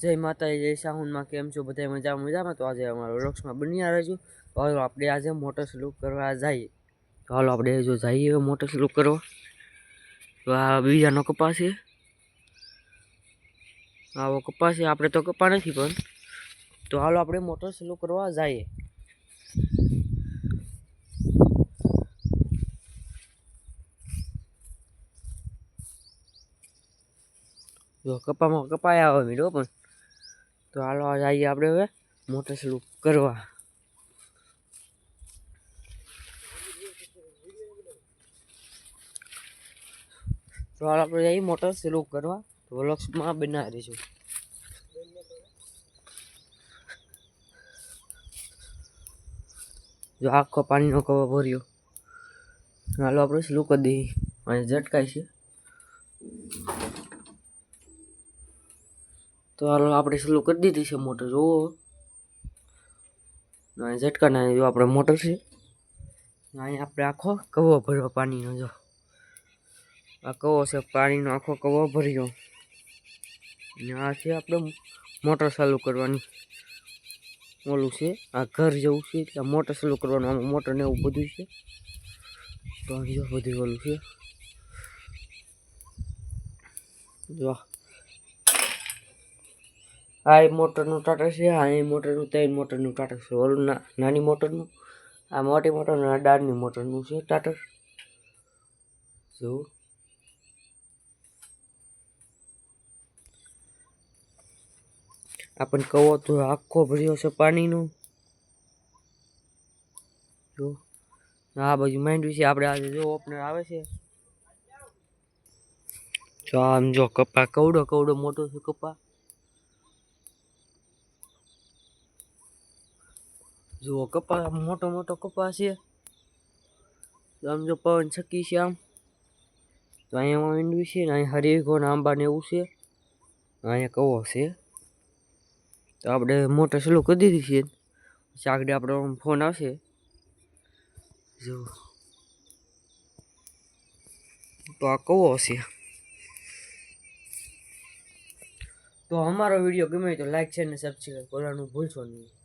જય માતા જય સાહુનમાં કેમ છો બધા મજા મજામાં તો આજે અમારો વૃક્ષમાં બન્યા રહેજો તો હાલો આપણે આજે મોટર સ્લુપ કરવા જઈએ તો હાલો આપણે જો જઈએ મોટર સ્લુપ કરવા તો આ બીજાનો કપાસ છે આવો કપાસ છે આપણે તો કપા નથી પણ તો હાલો આપણે મોટર સ્લુપ કરવા જઈએ જો કપામાં કપાયા આવે મીડો પણ તો હાલો જઈએ આપણે હવે મોટર સ્લૂપ કરવા. તો હાલ, આપણે જઈએ મોટર સ્લૂપ કરવા. તો વલક્ષમાં બનાવી દઈશું. જો આખો પાણીનો કવો ભર્યો. હાલો, આપણે સ્લૂ કરી દઈએ. અને ઝટકાય છે. તો હાલો આપણે સ્લો કરી દીધી છે મોટર જોવો અને ઝટકા ના જો આપણે મોટર છે અહીંયા આપણે આખો કવો ભર્યો પાણીનો જો આ કવો છે પાણીનો આખો કવો ભર્યો અને આ છે આપણે મોટર ચાલુ કરવાની ઓલું છે આ ઘર જેવું છે એટલે મોટર ચાલુ કરવાનું આમાં મોટર ને એવું બધું છે તો અહીં જો બધું ઓલું છે જો આ એક મોટરનું ટાટર છે, આ એ મોટરનું ત્રણ મોટરનું ટાટર છે. ઓલું નાની મોટરનું, આ મોટી મોટરનું, આ ડાળની મોટરનું છે ટાટર જો આપણને કહો તો આખો ભર્યો છે પાણીનો. જો આ બાજુ માંડવી છે, આપણે આજે જો ઓપનર આવે છે. જો આમ જો કપા, કવડો કવડો મોટો છે કપા. જુઓ કપા, મોટો મોટો કપા છે. આમ જો પવન છકી છે આમ. તો અહીંયા માંડવી છે ને, અહીંયા હરીગો ને આંબા એવું છે. અહીંયા કવો છે. તો આપણે મોટર ચાલુ કરી દીધી છે. પછી આગળ આપણો ફોન આવશે. જો. તો આ કવો છે. તો અમારો વીડિયો ગમે તો લાઈક છે ને સબસ્ક્રાઈબ કરવાનું ભૂલશો નહીં.